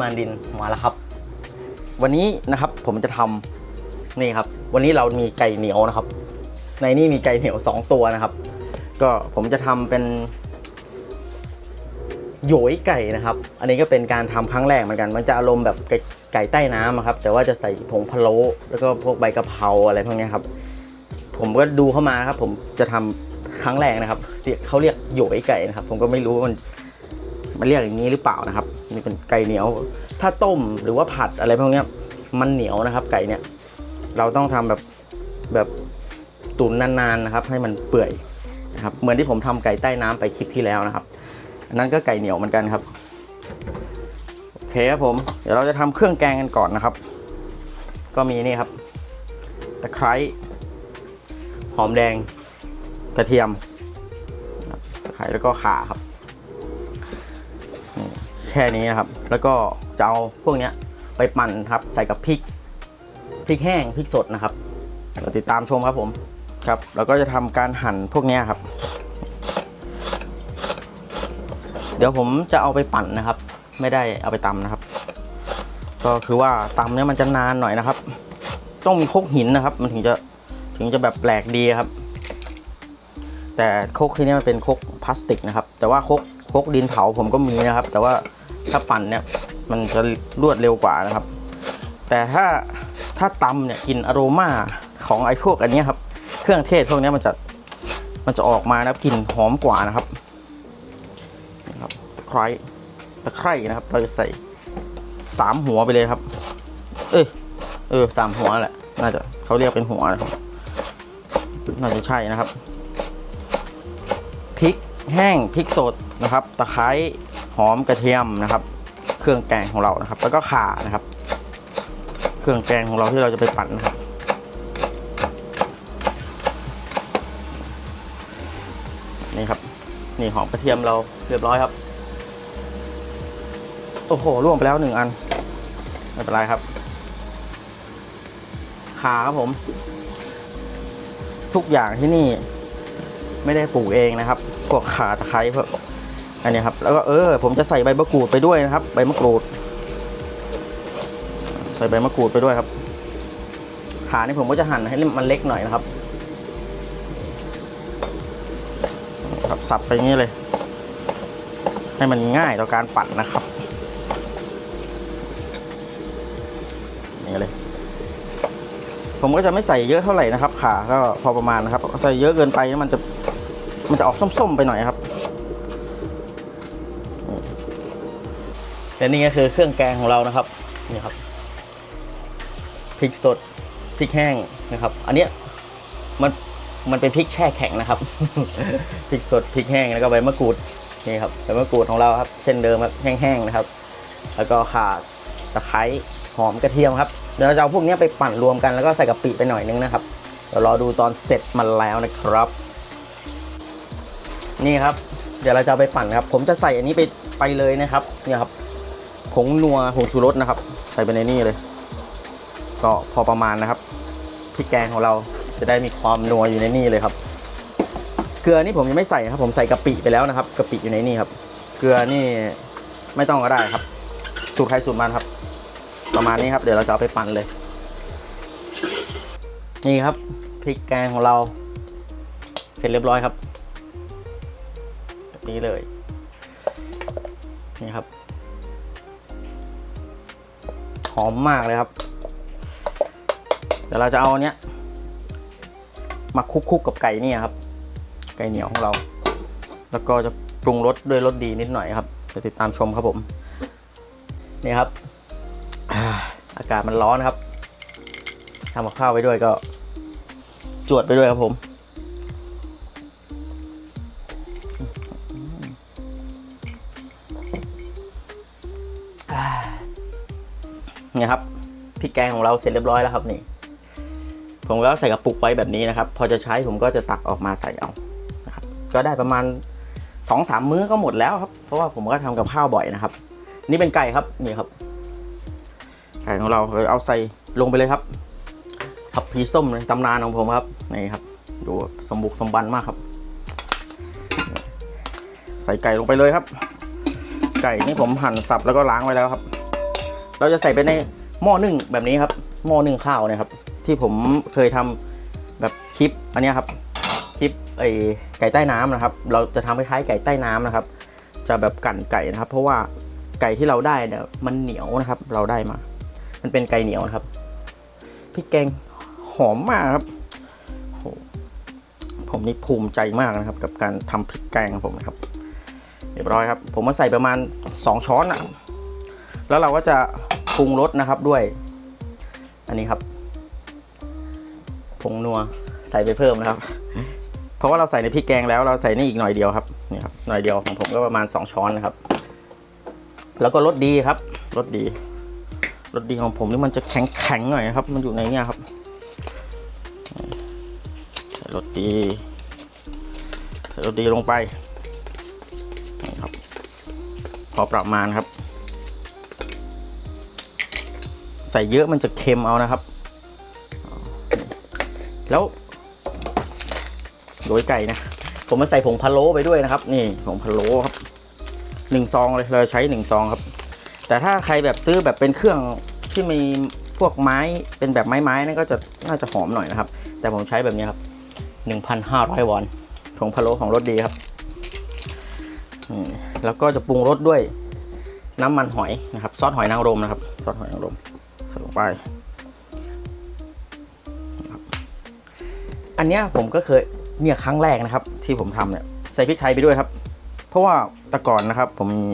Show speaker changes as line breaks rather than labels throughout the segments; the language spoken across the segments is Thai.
มานดินมาแล้วครับ วันนี้นะครับผมจะทำนี่ครับ วันนี้เรามีไก่เหนียวนะครับ ในนี่มีไก่เหนียว 2 ตัวนะครับ ก็ผมจะทำเป็นโหยยไก่นะครับ อันนี้ก็เป็นการทำครั้งแรกเหมือนกัน มันจะอารมณ์แบบไก่ไก่ใต้น้ำครับ แต่ว่าจะใส่ผงพะโล้แล้วก็พวกใบกะเพราอะไรพวกนี้ครับ ผมก็ดูเข้ามาครับ ผมจะทำครั้งแรกนะครับเขาเรียกโหยยไก่นะครับ ผมก็ไม่รู้ว่ามัน มันเรียกอย่างนี้หรือเปล่านะครับนี่เป็นไก่เหนียว ถ้าต้มหรือว่าผัดอะไรพวกนี้มันเหนียวนะครับ ไก่เนี่ยเราต้องทำแบบแบบตุ๋นนานๆนะครับ ให้มันเปื่อยนะครับเหมือนที่ผมทำไก่ใต้น้ำไปคลิปที่แล้วนะครับอันนั้นก็ไก่เหนียวเหมือนกันครับโอเคครับผมเดี๋ยวเราจะทำเครื่องแกงกันก่อนนะครับ ก็มีนี่ครับตะไคร้หอมแดงกระเทียมตะไคร้แล้วก็ข่าครับ แค่นี้ครับ แล้วก็จะเอาพวกนี้ไปปั่นครับ ใส่กับพริกพริกแห้งพริกสดนะครับเราติดตามชมครับผมครับแล้วก็จะทำการหั่นพวกนี้ครับ เดี๋ยวผมจะเอาไปปั่นนะครับ ไม่ได้เอาไปตำนะครับ ก็คือว่าตำเนี่ยมันจะนานหน่อยนะครับ ต้องมีโคกหินนะครับ มันถึงจะถึงจะแบบแปลกดีครับ แต่โคกที่นี่มันเป็นโคกพลาสติกนะครับ แต่ว่าโคกโคกดินเผาผมก็มีนะครับ แต่ว่า ถ้าปั่นเนี่ยมันจะรวดเร็วกว่านะครับ แต่ถ้าถ้าตำเนี่ยกลินอโรมาของไอ้พวกอันนี้ครับ เครื่องเทศพวกนี้มันจะมันจะออกมานะครับกลิ่นหอมกว่านะครับนะครับตะไคร้ตะไคร้นะครับ เราจะใส่สามหัวไปเลยครับ เอยเออสามหัวแหละ น่าจะเขาเรียกเป็นหัวนะครับน่าจะใช่นะครับพริกแห้งพริกสดนะครับ ตะไคร้ หอมกระเทียมนะครับ เครื่องแกงของเรานะครับ แล้วก็ข่านะครับ เครื่องแกงของเราที่เราจะไปปั่นนะครับนี่ครับ นี่หอมกระเทียมเราเรียบร้อยครับ โอ้โหล่วงไปแล้วหนึ่งอัน ไม่เป็นไรครับข่าครับผม ทุกอย่างที่นี่ ไม่ได้ปลูกเองนะครับ พวกขาตะไคร้พวก อันนี้ครับ แล้วก็เออ ผมจะใส่ใบมะกรูดไปด้วยนะครับ ใบมะกรูด ใส่ใบมะกรูดไปด้วยครับ ขานี่ผมก็จะหั่นให้มันเล็กหน่อยนะครับ ครับสับไปอย่างนี้เลย ให้มันง่ายต่อการปั่นนะครับนี่เลยผมก็จะไม่ใส่เยอะเท่าไหร่นะครับ ขาก็พอประมาณนะครับ ใส่เยอะเกินไปมันจะมันจะออกส้มๆไปหน่อยครับ และนี่ก็คือเครื่องแกงของเรานะครับนี่ครับพริกสดพริกแห้งนะครับ อันเนี้ยมันมันเป็นพริกแช่แข็งนะครับพริกสดพริกแห้งแล้วก็ใบมะกรูดนี่ครับใบมะกรูดของเราครับเช่นเดิมครับแห้งๆนะครับ แล้วก็ข่าตะไคร้หอมกระเทียมครับเดี๋ยวเราจะเอาพวกนี้ไปปั่นรวมกันแล้วก็ใส่กะปิไปหน่อยนึงนะครับเดี๋ยวรอดูตอนเสร็จมันแล้วนะครับ นี่ครับ เดี๋ยวเราจะไปปั่นครับ ผมจะใส่อันนี้ไปไปเลยนะครับเนี่ยครับ งนัวผงชูรสนะครับ ใส่ไปในนี่เลย ก็พอประมาณนะครับพริกแกงของเราจะได้มีความนัวอยู่ในนี่เลยครับ เกลือนี่ผมยังไม่ใส่ครับ ผมใส่กะปิไปแล้วนะครับกะปิอยู่ในนี่ครับ เกลือนี่ไม่ต้องก็ได้ครับ สูตรใครสูตรมันครับ ประมาณนี้ครับ เดี๋ยวเราจะเอาไปปั่นเลย นี่ครับพริกแกงของเรา เสร็จเรียบร้อยครับแบบนี้เลยนี่ครับ อมมากเลยครับ เดี๋ยวเราจะเอาเนี้ยมาคลุกๆกับไก่เนี่ยครับ ไก่เหนียวของเรา แล้วก็จะปรุงรสด้วยรสดีนิดหน่อยครับ จะติดตามชมครับผม นี่ครับ อากาศมันร้อนครับทำกับข้าวไปด้วยก็ จวดไปด้วยครับผมอ นี่ยครับพริกแกงของเราเสร็จเรียบร้อยแล้วครับนี่ ผมก็ใส่กระปุกไว้แบบนี้นะครับ พอจะใช้ผมก็จะตักออกมาใส่เอานะครับ ก็ได้ประมาณสองสามมื้อก็หมดแล้วครับ เพราะว่าผมก็ทำกับข้าวบ่อยนะครับ นี่เป็นไก่ครับนี่ครับไก่ของเราเอาใส่ลงไปเลยครับผักพีส้มในตำนานของผมครับนี่ครับ ดูสมบุกสมบันมากครับ ใส่ไก่ลงไปเลยครับ ไก่นี่ผมหั่นสับแล้วก็ล้างไว้แล้วครับ เราจะใส่ไปในหม้อนึ่งแบบนี้ครับ หม้อนึ่งข้าวนะครับ ที่ผมเคยทำแบบคลิปอันนี้ครับคลิปไอไก่ใต้น้ำนะครับ เราจะทำคล้ายๆไก่ใต้น้ำนะครับ จะแบบกั่นไก่นะครับ เพราะว่าไก่ที่เราได้เนี่ยมันเหนียวนะครับ เราได้มา มันเป็นไก่เหนียวนะครับพริกแกงหอมมากครับผมนี่ภูมิใจมากนะครับ กับการทำพริกแกงของผมนะครับเรียบร้อยครับ ผมมาใส่ประมาณ 2 ช้อนนะแล้วเราก็จะ ปรุงรสนะครับด้วย อันนี้ครับผงนัวใส่ไปเพิ่มนะครับ เพราะว่าเราใส่ในพริกแกงแล้วเราใส่นี่อีกหน่อยเดียวครับนี่ครับหน่อยเดียวของผมก็ประมาณ 2 ช้อนนะครับ แล้วก็รสดีครับรสดีรสดีของผมนี่มันจะแข็งแข็งหน่อยนะครับ มันอยู่ในเนี้ยครับใส่รสดีใส่รสดีลงไปนะครับพอประมาณครับ ส่เยอะมันจะเค็มเอานะครับ แล้วโรยไก่นะ ผมมาใส่ผงพะโล้ไปด้วยนะครับ นี่ผงพะโล้ครับหนึ่งซองเลยเราใช้หนึ่งซองครับ แต่ถ้าใครแบบซื้อแบบเป็นเครื่องที่มีพวกไม้เป็นแบบไม้ๆนั่นก็จะน่าจะหอมหน่อยนะครับ แต่ผมใช้แบบนี้ครับ1,500วอนผงพะโล้ของรสดีครับแล้วก็จะปรุงรสด้วยน้ำมันหอยนะครับ ซอสหอยนางรมนะครับ ซอสหอยนางรม ใส่ลงไป อันเนี้ยผมก็เคยเนี่ยครั้งแรกนะครับ ที่ผมทำเนี่ยใส่พริกไทยไปด้วยครับ เพราะว่าแต่ก่อนนะครับ ผมมี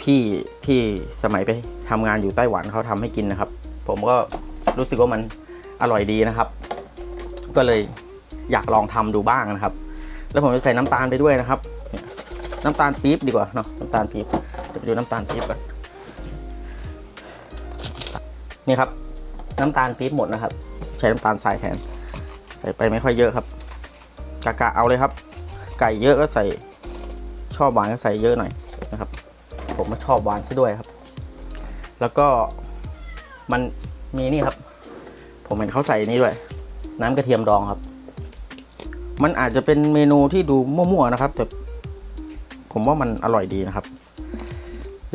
พี่ที่สมัยไปทำงานอยู่ไต้หวันเขาทำให้กินนะครับ ผมก็รู้สึกว่ามันอร่อยดีนะครับ ก็เลยอยากลองทำดูบ้างนะครับ แล้วผมจะใส่น้ำตาลไปด้วยนะครับนี่ยน้ำตาลปี๊บดีกว่าเนาะน้ำตาลปี๊บเดี๋ยวไปดูน้ำตาลปี๊บก่อน นี่ครับ น้ำตาลปี๊บหมดนะครับ ใช้น้ำตาลทรายแทน ใส่ไปไม่ค่อยเยอะครับกะกะเอาเลยครับ ไก่เยอะก็ใส่ชอบหวานก็ใส่เยอะหน่อยนะครับ ผมมาชอบหวานซะด้วยครับ แล้วก็มันมีนี่ครับ ผมเห็นเขาใส่นี่ด้วย น้ำกระเทียมดองครับ มันอาจจะเป็นเมนูที่ดูมั่วๆนะครับ แต่ผมว่ามันอร่อยดีนะครับ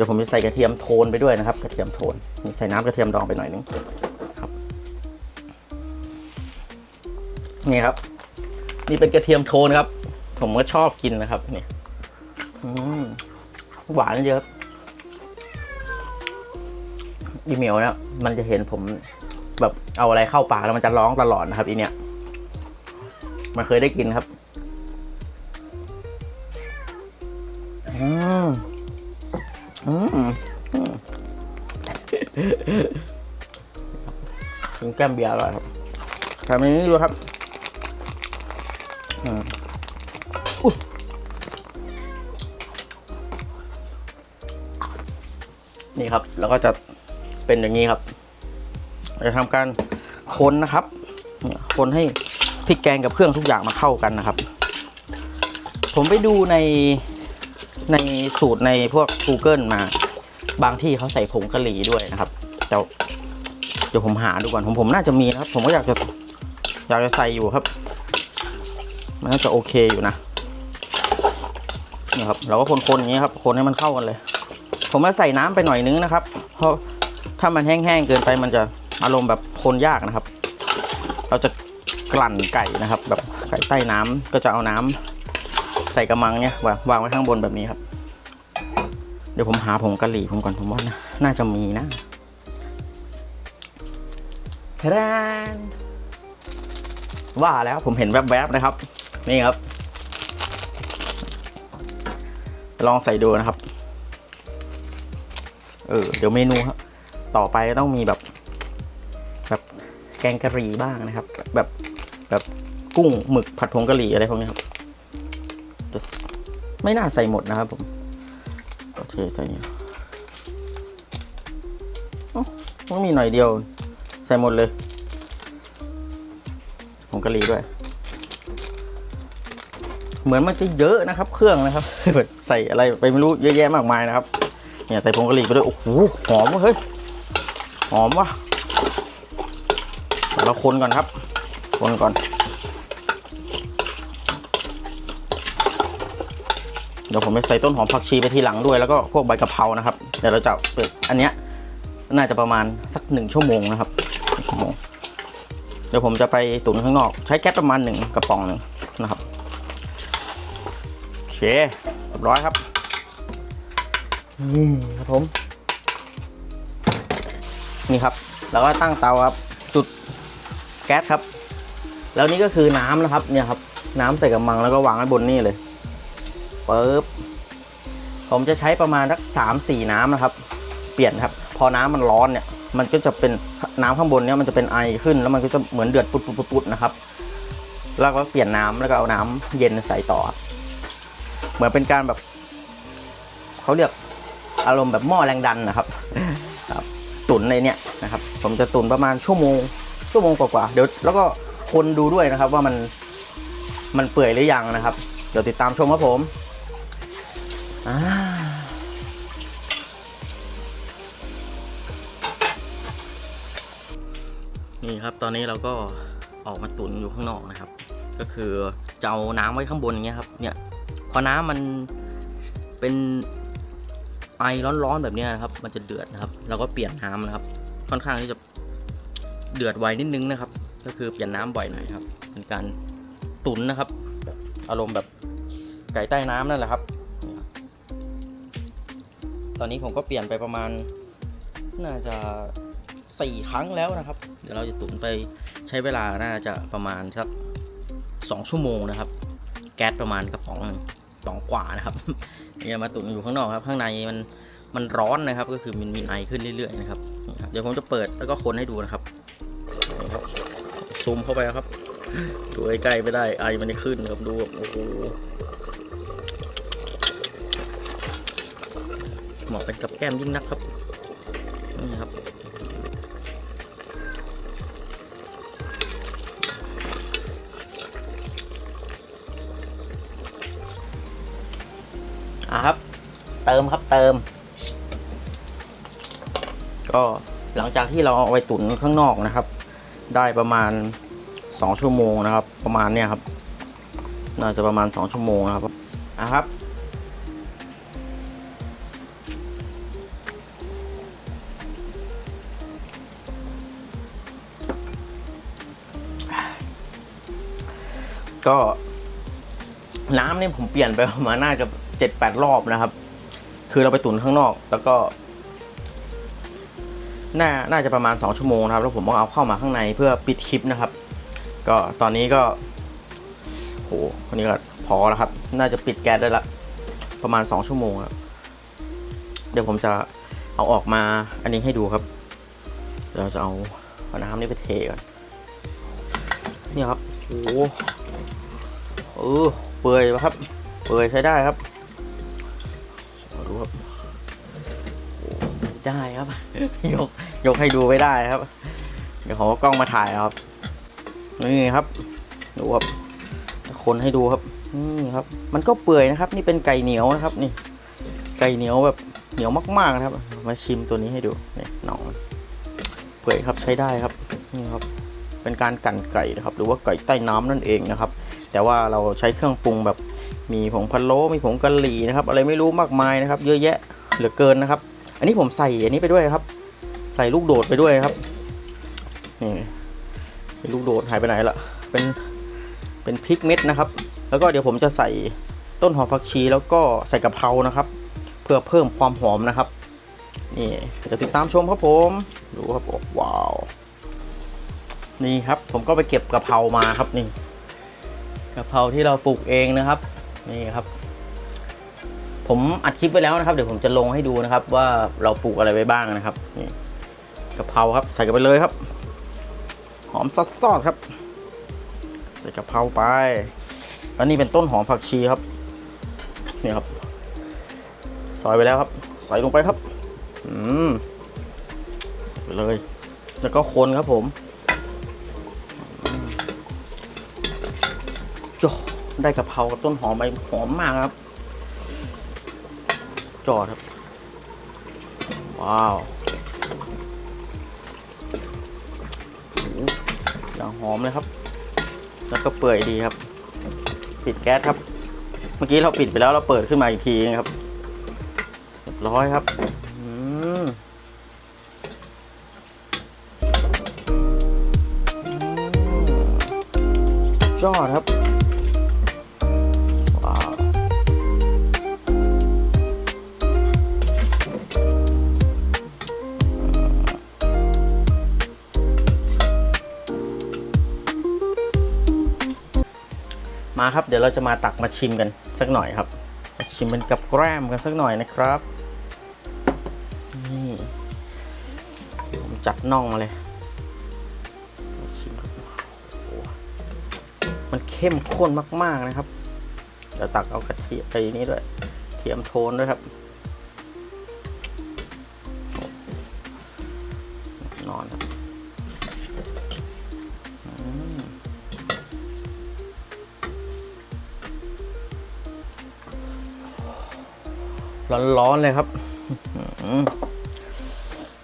ดี๋ยวผมจะใส่กระเทียมโทนไปด้วยนะครับ กระเทียมโทนใส่น้ำกระเทียมดองไปหน่อยนึงครับ นี่ครับ นี่เป็นกระเทียมโทนครับ ผมก็ชอบกินนะครับนี่อืมหวานเยอะอีเมลเนี่ยมันจะเห็นผมแบบเอาอะไรเข้าปากแล้วมันจะร้องตลอดนะครับอีเนี่ยมันเคยได้กินครับ แก้มเบียร์อร่อยครับทำอย่างนี้ดูครับอืมอุ๊ยนี่ครับ แล้วก็จะเป็นอย่างนี้ครับ จะทำการคนนะครับเนี่ยคนให้พริกแกงกับเครื่องทุกอย่างมาเข้ากันนะครับ ผมไปดูในในสูตรในพวก Google มา บางที่เขาใส่ผงกะหรี่ด้วยนะครับ แต่ เดี๋ยวผมหาดูก่อนผมผมน่าจะมีนะครับ ผมก็อยากจะอยากจะใส่อยู่ครับ มันน่าจะโอเคอยู่นะนะครับเราก็คนๆอย่างนี้ครับ คนให้มันเข้ากันเลย ผมมาใส่น้ำไปหน่อยนึงนะครับ เพราะถ้ามันแห้งๆเกินไปมันจะอารมณ์แบบคนยากนะครับ เราจะกลั่นไก่นะครับ แบบไก่ใต้น้ำก็จะเอาน้ำใส่กระมังเนี่ยวางวางไว้ข้างบนแบบนี้ครับ เดี๋ยวผมหาผงกะหรี่ผมก่อนผมว่าน่าจะมีนะ ทะดานว่าแล้วผมเห็นแวบๆนะครับ นี่ครับ ลองใส่ดูนะครับ เออ เดี๋ยวเมนูครับ ต่อไปก็ต้องมีแบบ แบบแกงกะหรี่บ้างนะครับ แบบแบบกุ้งหมึกผัดผงกะหรี่อะไรพวกนี้ครับจะไม่น่าใส่หมดนะครับผมโอเคใส่เนี่ยมันมีหน่อยเดียว ใส่หมดเลยผงกะหรี่ด้วย เหมือนมันจะเยอะนะครับ เครื่องนะครับใส่อะไรไปไม่รู้เยอะแยะมากมายนะครับ เนี่ยใส่ผงกะหรี่ไปด้วยโอ้โหหอมว่ะเฮ้ยหอมว่ะเราคนก่อนครับ คนก่อน เดี๋ยวผมจะใส่ต้นหอมผักชีไปทีหลังด้วยแล้วก็พวกใบกะเพรานะครับ เดี๋ยวเราจะเปิดอันเนี้ยน่าจะประมาณสักหนึ่งชั่วโมงนะครับ หนึ่งชั่วโมเดี๋ยวผมจะไปตุ๋นข้างนอก ใช้แก๊สประมาณหนึ่งกระป๋องหนึ่งนะครับโอเคเรียบร้อยครับนี่ครับผม นี่ครับ แล้วก็ตั้งเตาครับ จุดแก๊สครับ แล้วนี่ก็คือน้ำนะครับ เนี่ยครับ น้ำใส่กระมังแล้วก็วางไว้บนนี่เลยปึ๊บผมจะใช้ประมาณสักสามสี่น้ำนะครับ เปลี่ยนครับ พอน้ำมันร้อนเนี่ย มันก็จะเป็นน้ำข้างบนเนี่ยมันจะเป็นไอขึ้น แล้วมันก็จะเหมือนเดือดปุดปุดปุดปุดนะครับ แล้วก็เปลี่ยนน้ำแล้วก็เอาน้ำเย็นใส่ต่อ เหมือนเป็นการแบบเขาเรียกอารมณ์แบบหม้อแรงดันนะครับครับ ตุ๋นในเนี่ยนะครับ ผมจะตุ๋นประมาณชั่วโมง ชั่วโมงกว่าๆเดี๋ยวแล้วก็คนดูด้วยนะครับว่ามันมันเปื่อยหรือยังนะครับ เดี๋ยวติดตามชมครับผมอ่า นี่ครับตอนนี้เราก็ออกมาตุนอยู่ข้างนอกนะครับ ก็คือจะเอาน้ำไว้ข้างบนอย่างเงี้ยครับเนี่ยพอน้ำมันเป็นไอร้อนๆแบบเนี้ยนะครับ มันจะเดือดนะครับเราก็เปลี่ยนน้ำนะครับ ค่อนข้างที่จะเดือดไวนิดนึงนะครับ ก็คือเปลี่ยนน้ำบ่อยหน่อยครับ เป็นการตุนนะครับ อารมณ์แบบไก่ใต้น้ำนั่นแหละครับ ตอนนี้ผมก็เปลี่ยนไปประมาณน่าจะ สี่ครั้งแล้วนะครับ เดี๋ยวเราจะตุ๋นไปใช้เวลาน่าจะประมาณสักสองชั่วโมงนะครับ แก๊สประมาณกระป๋องหนึ่งป๋องกว่านะครับเนี่มาตุ๋นอยู่ข้างนอกครับ ข้างในมันมันร้อนนะครับ ก็คือมันมีไอขึ้นเรื่อยๆนะครับ เดี๋ยวผมจะเปิดแล้วก็คนให้ดูนะครับนะครับซูมเข้าไปครับดูใกล้ๆไม่ได้ไอมันจะขึ้นครับดูโอ้โหเหมาะเป็นกับแก้มยิ่งนักครับนี่ครับ เติมครับเติม ก็หลังจากที่เราเอาไปตุ๋นข้างนอกนะครับ ได้ประมาณ 2 ชั่วโมงนะครับ ประมาณเนี้ยครับ น่าจะประมาณ 2 ชั่วโมงนะครับอะครับ ก็น้ำเนี่ยผมเปลี่ยนไปประมาณน่าจะเจ็ดแปดรอบนะครับ คือเราไปตุนข้างนอก แล้วก็ น่า น่าจะประมาณ 2 ชั่วโมงนะครับ แล้วผมก็เอาเข้ามาข้างในเพื่อปิดคลิปนะครับ ก็ตอนนี้ก็โหวันนี้ก็พอแล้วครับ น่าจะปิดแก๊สได้ละ ประมาณ 2 ชั่วโมงครับ เดี๋ยวผมจะเอาออกมาอันนี้ให้ดูครับ เราจะเอาเอาน้ำนี่ไปเทก่อน นี่ครับ โอ้โหเออเปื่อยปะครับ เปื่อยใช้ได้ครับ ครับได้ครับ ยกยกให้ดูไม่ได้ครับ เดี๋ยวขอกล้องมาถ่ายครับนี่ครับดูครับคนให้ดูครับนี่ครับ มันก็เปื่อยนะครับ นี่เป็นไก่เหนียวนะครับ นี่ ไก่เหนียวแบบเหนียวมากๆนะครับ มาชิมตัวนี้ให้ดูนี่หนองเปื่อยครับใช้ได้ครับนี่ครับ เป็นการกั่นไก่นะครับ หรือว่าไก่ใต้น้ำนั่นเองนะครับ แต่ว่าเราใช้เครื่องปรุงแบบ มีผงพะโล้มีผงกะหรี่นะครับ อะไรไม่รู้มากมายนะครับ เยอะแยะเหลือเกินนะครับ อันนี้ผมใส่อันนี้ไปด้วยครับ ใส่ลูกโดดไปด้วยครับนี่เป็นลูกโดดหายไปไหนละเป็นเป็นพริกเม็ดนะครับ แล้วก็เดี๋ยวผมจะใส่ต้นหอมผักชีแล้วก็ใส่กะเพรานะครับ เพื่อเพิ่มความหอมนะครับนี่เดี๋ยวติดตามชมครับผมดูครับว้าวนี่ครับ ผมก็ไปเก็บกะเพรามาครับนี่กะเพราที่เราปลูกเองนะครับ นี่ครับ ผมอัดคลิปไว้แล้วนะครับ เดี๋ยวผมจะลงให้ดูนะครับ ว่าเราปลูกอะไรไว้บ้างนะครับนี่กะเพราครับ ใส่กันไปเลยครับ หอมซอสๆครับ ใส่กะเพราไปแล้วนี่เป็นต้นหอมผักชีครับนี่ครับซอยไปแล้วครับ ใส่ลงไปครับ อืมใส่ไปเลย แล้วก็คนครับผมโจ ได้กะเพรากับต้นหอมไปหอมมากครับ จอดครับ ว้าวโอ้โหอย่างหอมเลยครับ แล้วก็เปื่อยดีครับ ปิดแก๊สครับ เมื่อกี้เราปิดไปแล้วเราเปิดขึ้นมาอีกทีครับเรียบร้อยครับอืมยอดครับ มาครับ เดี๋ยวเราจะมาตักมาชิมกันสักหน่อยครับ ชิมเป็นกับแกล้มกันสักหน่อยนะครับนี่ผมจัดน่องมาเลยชิมมันเข้มข้นมากๆนะครับเดี๋ยวตักเอากระเทียมไปนี้ด้วยเทียมโทนด้วยครับ ร้อนๆเลยครับ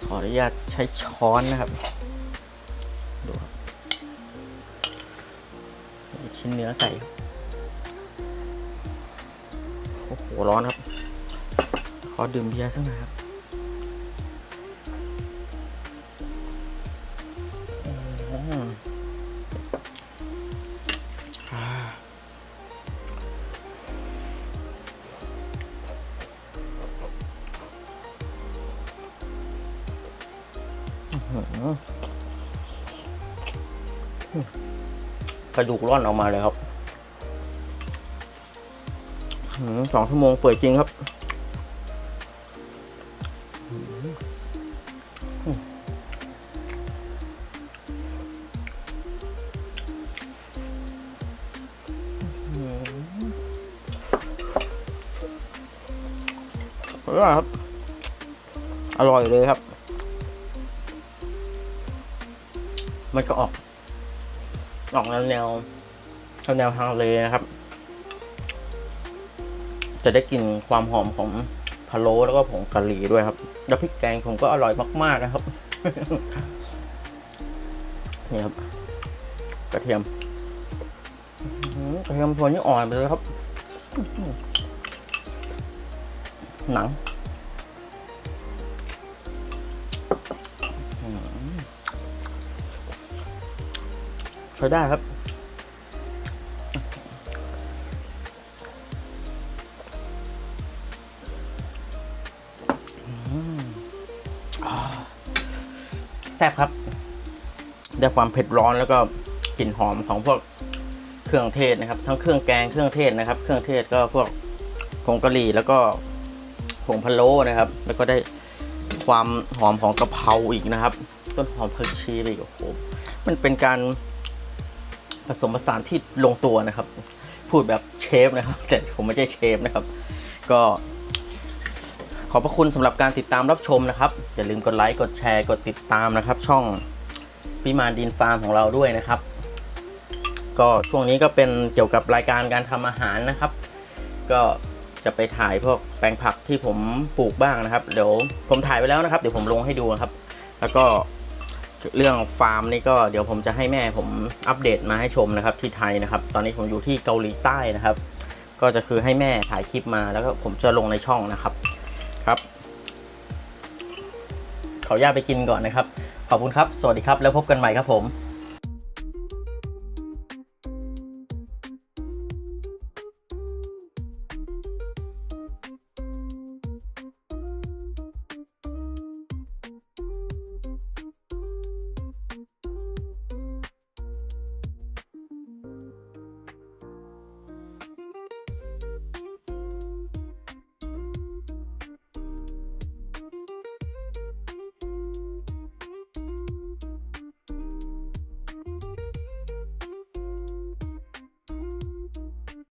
ขออนุญาตใช้ช้อนนะครับ ดูครับชิ้นเนื้อไก่โอ้โหร้อนครับ ขอดื่มเบียร์สักหน่อยครับ กระดูกร่อนออกมาเลยครับสองชั่วโมงเปิดจริงครับอร่อยครับ อร่อยเลยครับ มันก็ออก ออกแนวแนวแนวทางเลยนะครับ จะได้กลิ่นความหอมของพะโล้แล้วก็ผงกะหรี่ด้วยครับ แล้วพริกแกงผมก็อร่อยมากๆนะครับ นี่ครับ กระเทียมกระเทียมโทนนี่อ่อนไปเลยครับ หนัง ใช้ได้ครับ แซ่บครับ ได้ความเผ็ดร้อนแล้วก็กลิ่นหอมของพวกเครื่องเทศนะครับ ทั้งเครื่องแกงเครื่องเทศนะครับ เครื่องเทศก็พวกผงกะหรี่แล้วก็ผงพะโล้นะครับ แล้วก็ได้ความหอมของกะเพราอีกนะครับ ต้นหอมผักชีอีกโอ้โหมันเป็นการ ผสมผสานที่ลงตัวนะครับ พูดแบบเชฟนะครับ แต่ผมไม่ใช่เชฟนะครับ ก็ขอบพระคุณสำหรับการติดตามรับชมนะครับ อย่าลืมกดไลค์ กดแชร์ กดติดตามนะครับ ช่องพิมานดินฟาร์มของเราด้วยนะครับ ก็ช่วงนี้ก็เป็นเกี่ยวกับรายการการทำอาหารนะครับ ก็จะไปถ่ายพวกแปลงผักที่ผมปลูกบ้างนะครับ เดี๋ยวผมถ่ายไปแล้วนะครับ เดี๋ยวผมลงให้ดูนะครับ แล้วก็ เรื่องฟาร์มนี่ก็เดี๋ยวผมจะให้แม่ผมอัปเดตมาให้ชมนะครับที่ไทยนะครับ ตอนนี้ผมอยู่ที่เกาหลีใต้นะครับ ก็จะคือให้แม่ถ่ายคลิปมาแล้วก็ผมจะลงในช่องนะครับครับขออนุญาตไปกินก่อนนะครับ ขอบคุณครับ สวัสดีครับ แล้วพบกันใหม่ครับผม